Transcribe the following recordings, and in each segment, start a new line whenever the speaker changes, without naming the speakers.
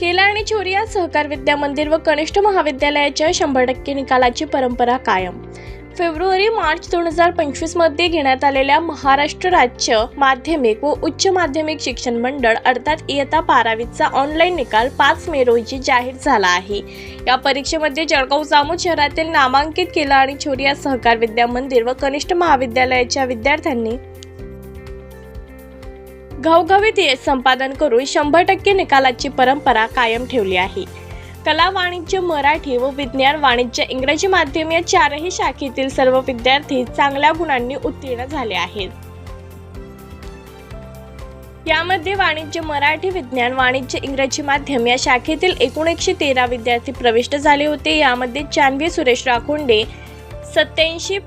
केला आणि चोरिया सहकार विद्या मंदिर व कनिष्ठ महाविद्यालयाच्या शंभर टक्के निकालाची परंपरा कायम. फेब्रुवारी मार्च दोन हजार पंचवीसमध्ये घेण्यात आलेल्या महाराष्ट्र राज्य माध्यमिक व उच्च माध्यमिक शिक्षण मंडळ अर्थात इयत्ता बारावीचा ऑनलाईन निकाल पाच मे रोजी जाहीर झाला आहे. या परीक्षेमध्ये जळगाव जामोद शहरातील नामांकित केला आणि चोरिया सहकार विद्या मंदिर व कनिष्ठ महाविद्यालयाच्या विद्यार्थ्यांनी घवघवीत यश संपादन करून शंभर टक्के निकालाची परंपरा कायम ठेवली आहे. कला वाणिज्य मराठी व विज्ञान वाणिज्य इंग्रजी माध्यम या चारही शाखेतील सर्व विद्यार्थी चांगल्या गुणांनी उत्तीर्ण झाले आहेत. यामध्ये वाणिज्य मराठी विज्ञान वाणिज्य इंग्रजी माध्यम या शाखेतील एकूण एकशे तेरा विद्यार्थी प्रविष्ट झाले होते. यामध्ये जानवी सुरेश राखोंडे सत्याऐंशी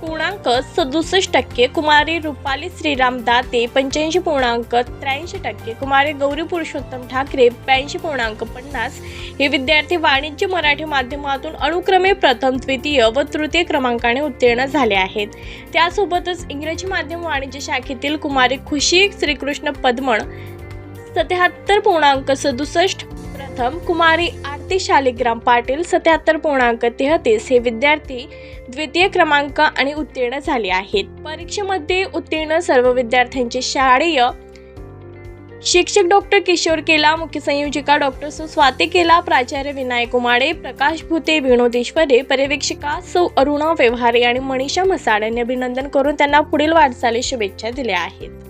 पूर्णांक सदुसष्ट टक्के कुमारी रुपाली श्रीराम दाते पंच्याऐंशी पूर्णांक त्र्याऐंशी टक्के कुमारी गौरी पुरुषोत्तम ठाकरे ब्याऐंशी पूर्णांक पन्नास. हे विद्यार्थी वाणिज्य मराठी माध्यमातून अनुक्रमे प्रथम द्वितीय व तृतीय क्रमांकाने उत्तीर्ण झाले आहेत. त्यासोबतच इंग्रजी माध्यम वाणिज्य शाखेतील कुमारी खुशी श्रीकृष्ण पद्मण सत्याहत्तर पूर्णांक सदुसष्ट प्रथम कुमारी विद्यार्थी शालिग्राम पाटील सत्याहत्तर पूर्णांक तेहतीस हे विद्यार्थी द्वितीय क्रमांक आणि उत्तीर्ण झाले आहेत. परीक्षेमध्ये उत्तीर्ण सर्व विद्यार्थ्यांचे शाळेय शिक्षक डॉक्टर किशोर केला मुख्य संयोजिका डॉक्टर सुस्वाती केला प्राचार्य विनायक उमाडे प्रकाश भुते विनोद ईश्वरे पर्यवेक्षिका सौ अरुणा व्यवहारे आणि मनीषा मसाड यांनी अभिनंदन करून त्यांना पुढील वाटचाली शुभेच्छा दिल्या आहेत.